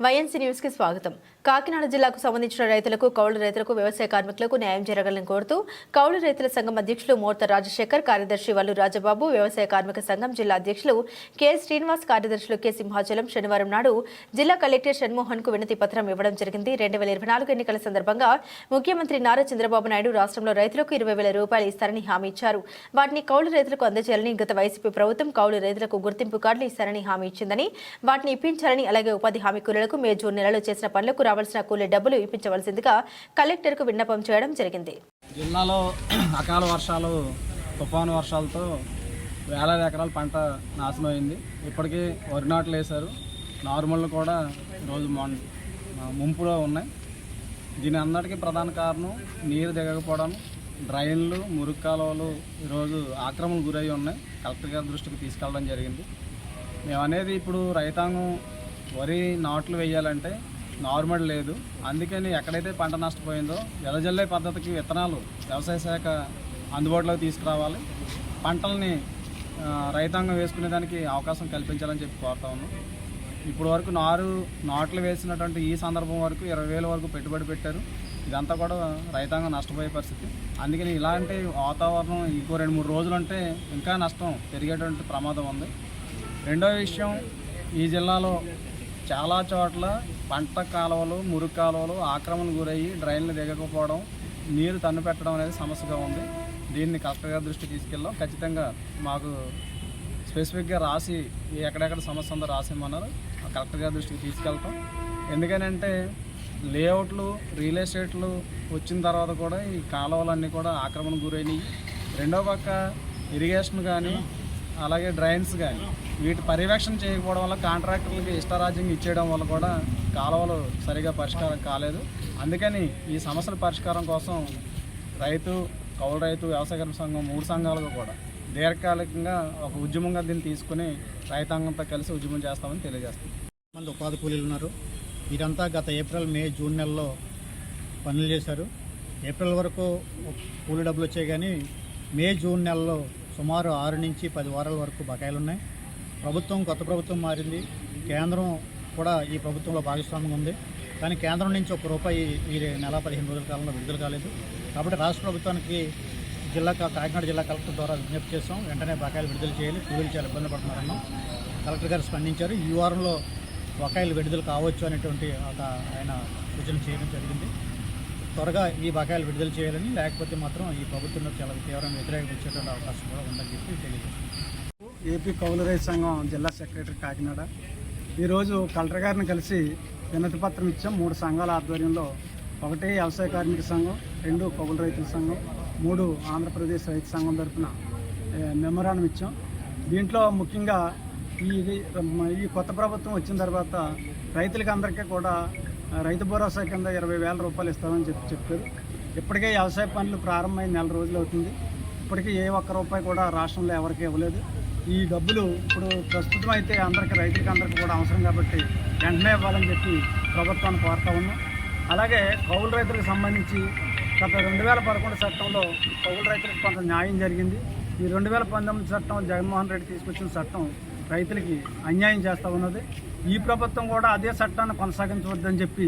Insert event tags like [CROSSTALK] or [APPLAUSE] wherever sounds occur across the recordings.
YNC న్యూస్కి స్వాగతం. కాకినాడ జిల్లాకు సంబంధించిన రైతులకు కౌలు రైతులకు వ్యవసాయ కార్మికులకు న్యాయం జరగాలని కోరుతూ కౌలు రైతుల సంఘం అధ్యక్షులు మూర్త రాజశేఖర్ కార్యదర్శి వల్లు రాజబాబు వ్యవసాయ కార్మిక సంఘం జిల్లా అధ్యక్షులు కె శ్రీనివాస్ కార్యదర్శులు కె సింహాచలం శనివారం నాడు జిల్లా కలెక్టర్ షణ్మోహన్కు వినతి పత్రం ఇవ్వడం జరిగింది. రెండు వేల ఇరవై నాలుగు ఎన్నికల సందర్భంగా ముఖ్యమంత్రి నారా చంద్రబాబు నాయుడు రాష్ట్రంలో రైతులకు ఇరవై వేల రూపాయలు ఇస్తారని హామీ ఇచ్చారు. వాటిని కౌలు రైతులకు అందజేయాలని గత వైసీపీ ప్రభుత్వం కౌలు రైతులకు గుర్తింపు కార్డులు ఇస్తారని హామీ ఇచ్చిందని వాటిని ఇప్పించాలని అలాగే ఉపాధి హామీ కూలీలకు మే జూన్ నెలలో చేసిన పనులకు రావాల్సిన కూలీ డబ్బులు ఇప్పించవలసిందిగా కలెక్టర్కు విన్నపం చేయడం జరిగింది. జిల్లాలో [CLEARS THROAT] అకాల వర్షాలు తుఫాను వర్షాలతో వేలాది ఎకరాల పంట నాశనం అయింది ఇప్పటికీ వరి నాట్లు వేశారు. నార్మల్ కూడా రోజు ముంపులో ఉన్నాయి. దీని అందరికీ ప్రధాన కారణం నీరు దిగకపోవడం. డ్రైన్లు మురుగు కాలువలు ఈరోజు ఆక్రమణకు గురై ఉన్నాయి. కలెక్టర్ గారి దృష్టికి తీసుకెళ్ళడం జరిగింది. మేము అనేది ఇప్పుడు రైతాంగం వరి నాట్లు వేయాలంటే నార్మల్ లేదు. అందుకని ఎక్కడైతే పంట నష్టపోయిందో ఎదజల్లే పద్ధతికి విత్తనాలు వ్యవసాయ శాఖ అందుబాటులోకి తీసుకురావాలి. పంటల్ని రైతాంగం వేసుకునే దానికి అవకాశం కల్పించాలని చెప్పి కోరుతా ఉన్నాం. ఇప్పుడు వరకు నారు నాట్లు వేసినటువంటి ఈ సందర్భం వరకు ఇరవై వేల వరకు పెట్టుబడి పెట్టారు. ఇదంతా కూడా రైతాంగం నష్టపోయే పరిస్థితి. అందుకని ఇలాంటి వాతావరణం ఇంకో రెండు మూడు రోజులు అంటే ఇంకా నష్టం పెరిగేటువంటి ప్రమాదం ఉంది. రెండో విషయం ఈ జిల్లాలో చాలా చోట్ల పంట కాలువలు మురుగు కాలువలు ఆక్రమణ గురయ్యి డ్రైన్లు దిగకపోవడం నీరు తన్ను పెట్టడం అనేది సమస్యగా ఉంది. దీన్ని కలెక్టర్ గారి దృష్టికి తీసుకెళ్ళాం. ఖచ్చితంగా మాకు స్పెసిఫిక్గా రాసి ఎక్కడెక్కడ సమస్య ఉందో రాసేమన్నారు కలెక్టర్ గారి దృష్టికి తీసుకెళ్తాం. ఎందుకనంటే లేఅవుట్లు రియల్ ఎస్టేట్లు వచ్చిన తర్వాత కూడా ఈ కాలువలన్నీ కూడా ఆక్రమణ గురైనవి రెండో పక్క ఇరిగేషన్ కానీ అలాగే డ్రైన్స్ కానీ వీటి పర్యవేక్షణ చేయకపోవడం వల్ల కాంట్రాక్టర్లకి ఇష్టారాజ్యంగా ఇచ్చేయడం వల్ల కూడా కాలువలు సరిగా పరిష్కారం కాలేదు. అందుకని ఈ సమస్యల పరిష్కారం కోసం రైతు కౌలు రైతు వ్యవసాయ సంఘం మూడు సంఘాలుగా కూడా దీర్ఘకాలికంగా ఒక ఉద్యమంగా దీన్ని తీసుకుని రైతాంగంతో కలిసి ఉద్యమం చేస్తామని తెలియజేస్తాం. మంది ఉపాధి కూలీలు ఉన్నారు. వీరంతా గత ఏప్రిల్ మే జూన్ నెలలో పనులు చేశారు. ఏప్రిల్ వరకు కూలి డబ్బులు వచ్చాయి కానీ మే జూన్ నెలలో సుమారు ఆరు నుంచి పది వారాల వరకు బకాయిలు ఉన్నాయి. ప్రభుత్వం కొత్త ప్రభుత్వం మారింది. కేంద్రం కూడా ఈ ప్రభుత్వంలో భాగస్వామ్యం ఉంది. కానీ కేంద్రం నుంచి ఒక రూపాయి ఈ నెల పదిహేను రోజుల కాలంలో విడుదల కాలేదు. కాబట్టి రాష్ట్ర ప్రభుత్వానికి జిల్లా కా- కాకినాడ జిల్లా కలెక్టర్ ద్వారా విజ్ఞప్తి చేస్తాం వెంటనే బకాయిలు విడుదల చేయాలి. కూలీలు చాలా ఇబ్బంది పడుతున్నారన్నాం. కలెక్టర్ గారు స్పందించారు. ఈ వారంలో బకాయిలు విడుదల కావచ్చు అనేటువంటి ఒక ఆయన సూచన చేయడం జరిగింది. త్వరగా ఈ బకాయిలు విడుదల చేయాలని లేకపోతే మాత్రం ఈ ప్రభుత్వంలో చాలా తీవ్రంగా వ్యతిరేకత వచ్చేటువంటి అవకాశం కూడా ఉందని చెప్పి తెలియజేస్తాం ఏపీ కౌలు రైతు సంఘం జిల్లా సెక్రటరీ కాకినాడ. ఈరోజు కలెక్టర్ గారిని కలిసి వినతి పత్రం ఇచ్చాం. మూడు సంఘాల ఆధ్వర్యంలో ఒకటి వ్యవసాయ కార్మిక సంఘం రెండు కౌలు రైతుల సంఘం మూడు ఆంధ్రప్రదేశ్ రైతు సంఘం తరఫున మెమరాండం ఇచ్చాం. దీంట్లో ముఖ్యంగా ఈ ఈ కొత్త ప్రభుత్వం వచ్చిన తర్వాత రైతులకి అందరికీ కూడా రైతు భరోసా కింద ఇరవై వేల రూపాయలు ఇస్తామని చెప్పి చెప్పారు. ఇప్పటికే వ్యవసాయ పనులు ప్రారంభమై నెల రోజులు అవుతుంది. ఇప్పటికీ ఏ ఒక్క రూపాయి కూడా రాష్ట్రంలో ఎవరికి ఇవ్వలేదు. ఈ డబ్బులు ఇప్పుడు ప్రస్తుతం అయితే అందరికీ రైతులకి అందరికీ కూడా అవసరం కాబట్టి వెంటనే ఇవ్వాలని చెప్పి ప్రభుత్వాన్ని కోరుతా ఉన్నాం. అలాగే కౌలు రైతులకు సంబంధించి గత రెండు వేల పదకొండు చట్టంలో కౌలు రైతులకు కొంత న్యాయం జరిగింది. ఈ రెండు వేల పంతొమ్మిది చట్టం జగన్మోహన్ రెడ్డి తీసుకొచ్చిన చట్టం రైతులకి అన్యాయం చేస్తూ ఉన్నది. ఈ ప్రభుత్వం కూడా అదే చట్టాన్ని కొనసాగించవద్దని చెప్పి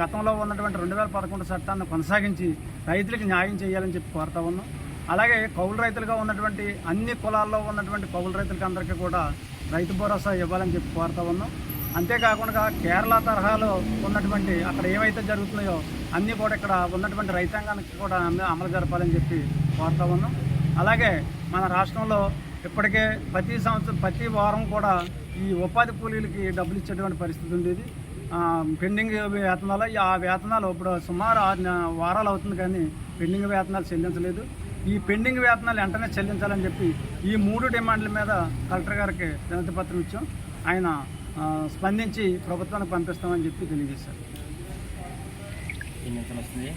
గతంలో ఉన్నటువంటి రెండు వేల పదకొండు చట్టాన్ని కొనసాగించి రైతులకు న్యాయం చేయాలని చెప్పి కోరుతా ఉన్నాం. అలాగే కౌలు రైతులుగా ఉన్నటువంటి అన్ని కులాల్లో ఉన్నటువంటి కౌలు రైతులకి అందరికీ కూడా రైతు భరోసా ఇవ్వాలని చెప్పి కోరుతా ఉన్నాం. అంతేకాకుండా కేరళ తరహాలో ఉన్నటువంటి అక్కడ ఏవైతే జరుగుతున్నాయో అన్నీ కూడా ఇక్కడ ఉన్నటువంటి రైతాంగానికి కూడా అమలు జరపాలని చెప్పి కోరుతా ఉన్నాం. అలాగే మన రాష్ట్రంలో ఇప్పటికే ప్రతి సంవత్సరం ప్రతి వారం కూడా ఈ ఉపాధి కూలీలకి డబ్బులు ఇచ్చేటువంటి పరిస్థితి ఉండేది. పెండింగ్ వేతనాలు ఆ వేతనాలు ఇప్పుడు సుమారు ఆరు వారాలు అవుతుంది కానీ పెండింగ్ వేతనాలు చెల్లించలేదు. ఈ పెండింగ్ వేతనాలు వెంటనే చెల్లించాలని చెప్పి ఈ మూడు డిమాండ్ల మీద కలెక్టర్ గారికి వినతి పత్రం ఇచ్చాం. ఆయన స్పందించి ప్రభుత్వానికి పంపిస్తామని చెప్పి తెలియజేశారు. ఎన్ని వస్తుంది.